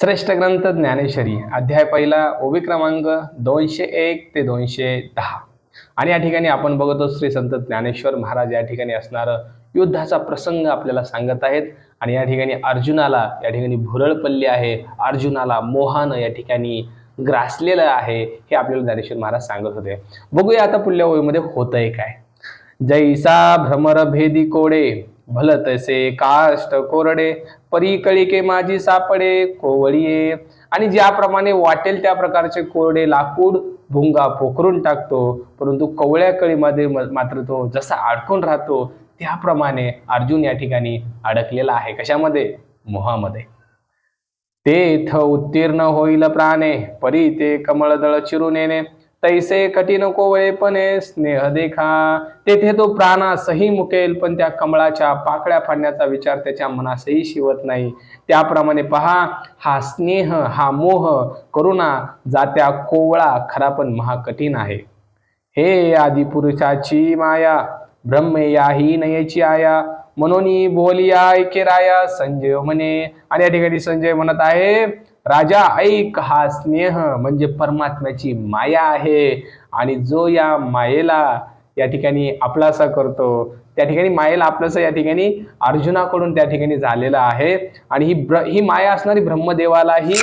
श्रेष्ठ ग्रंथ ज्ञानेश्वरी अध्याय पहिला ओवी क्रमांक दोनशे एक ते दोनशे दहा. आणि या ठिकाणी आपण बघतो श्री संत ज्ञानेश्वर महाराज या ठिकाणी असणारं युद्धाचा प्रसंग आपल्याला सांगत आहेत. आणि या ठिकाणी अर्जुनाला या ठिकाणी भुरळ पल्ली आहे. अर्जुनाला मोहानं या ठिकाणी ग्रासलेलं आहे हे आपल्याला ज्ञानेश्वर महाराज सांगत होते. बघूया आता पुढल्या ओळीमध्ये होतंय काय. जैसा भ्रमर भेदी कोडे भल तसे काष्ट कोरडे परी कळिके माझी सापडे कोवळीये. आणि ज्याप्रमाणे वाटेल त्या प्रकारचे कोरडे लाकूड भुंगा पोखरून टाकतो. परंतु कवळ्या कळीमध्ये मात्र तो जसा अडकून राहतो त्याप्रमाणे अर्जुन या ठिकाणी अडकलेला आहे. कशामध्ये? मोहामध्ये. तेथ उत्तीर्ण होईल प्राणे परी ते कमळदळ चिरून येणे. तैसे कठीण कोवळेपणे स्नेह देखा. तेथे तो प्राणासही मुकेल पण त्या कमळाच्या पाकळ्या फाडण्याचा विचार त्याच्या मनासही शिवत नाही. त्याप्रमाणे पहा हा स्नेह हा मोह करुणा जात्या कोवळा खरा पण महाकठीण आहे. हे आदिपुरुषाची माया ब्रह्म याही नयेची आया. म्हणून बोलिया ऐके राया संजय म्हणे. आणि या ठिकाणी संजय म्हणत आहे राजा ऐक हा स्नेह म्हणजे परमात्म्याची माया आहे. आणि जो या मायेला या ठिकाणी आपलासा करतो त्या ठिकाणी मायेला आपलासा या ठिकाणी अर्जुनाकडून त्या ठिकाणी झालेलं आहे. आणि ही ब्र ही माया असणारी ब्रह्मदेवालाही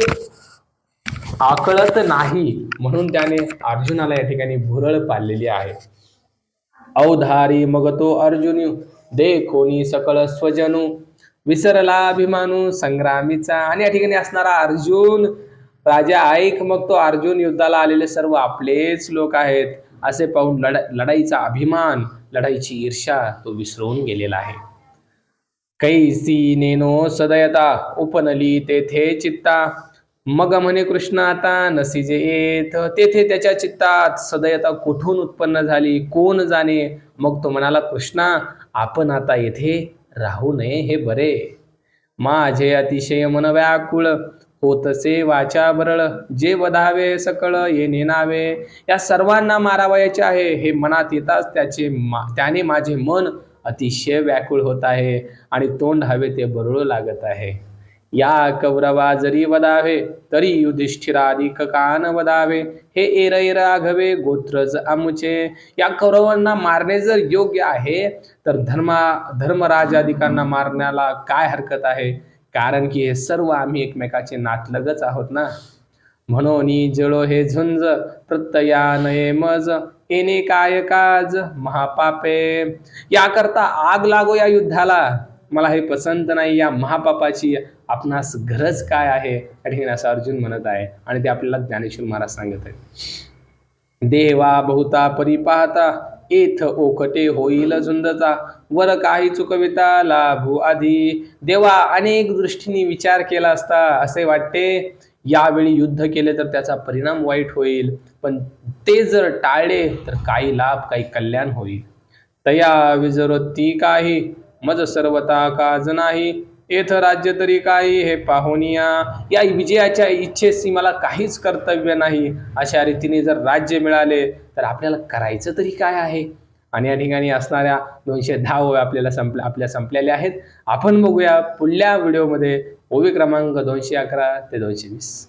आकळत नाही म्हणून त्याने अर्जुनाला या ठिकाणी भुरळ पाडलेली आहे. अवधारी मग तो अर्जुन देखोनी सकळ स्वजनू विसरला अभिमानू संग्रामीचा. आणि या ठिकाणी असणारा अर्जुन राजा ऐक मग तो अर्जुन युद्धाला आलेले सर्व आपलेच लोक आहेत. असे पाहून लढा लढाईचा अभिमान लढाईची ईर्षा तो विसरून गेलेला आहे. कैसी नेनो सदयता उपनली तेथे चित्ता. मग म्हणे कृष्ण आता नसीजे येत. तेथे त्याच्या चित्तात सदयता कुठून उत्पन्न झाली? कोण जाणे? मग तो म्हणाला कृष्णा आपण आता येथे राहू नये हे बरे. माझे अतिशय मन व्याकुळ होतसे वाचा बरळ. जे वधावे सकळ ये नेनावे या सर्वांना मारावयाचे आहे. हे मनात येताच त्याचे मा त्याने माझे मन अतिशय व्याकुळ होत आहे आणि तोंड हवे ते बरळू लागत आहे. या कौरवा जरी वदावे तरी युधिष्ठिराधिक कान वदावे. हे एरय राघवे गोत्रज आमुचे. या कौरवांना मारणे जर योग्य आहे तर धर्मा धर्मराजाधिकांना मारण्याला काय हरकत आहे? कारण की हे सर्व आम्ही एकमेकाचे नातलगच आहोत ना? म्हणून जळो हे झुंज प्रत्ययानये मज येणे काय काज महापापे. याकरता आग लागो या युद्धाला. मला हे पसंत नाही या महापापाची आपणास गरज काय आहे? या ठिकाणी असं अर्जुन म्हणत आहे आणि ते आपल्याला ज्ञानेश्वर महाराज सांगत आहे देवा बहुता परिपाहता येथ ओकटे होईल झुंजचा वर काही चुकविता लाभू आधी. देवा अनेक दृष्टीने विचार केला असता असे वाटते यावेळी युद्ध केले तर त्याचा परिणाम वाईट होईल पण ते जर टाळले तर काही लाभ काही कल्याण होईल. तया विजरोती काही मज सर्वता काज नाही. येथ राज्य तरी काही हे पाहुनिया या विजयाच्या इच्छेशी मला काहीच कर्तव्य नाही. अशा रीतीने जर राज्य मिळाले तर आपल्याला करायचं तरी काय आहे? आणि या ठिकाणी असणाऱ्या दोनशे दहा ओव्या आपल्याला संपल्या आपल्या संपलेल्या आहेत. आपण बघूया पुढल्या व्हिडिओमध्ये ओवी क्रमांक दोनशे अकरा ते दोनशे वीस.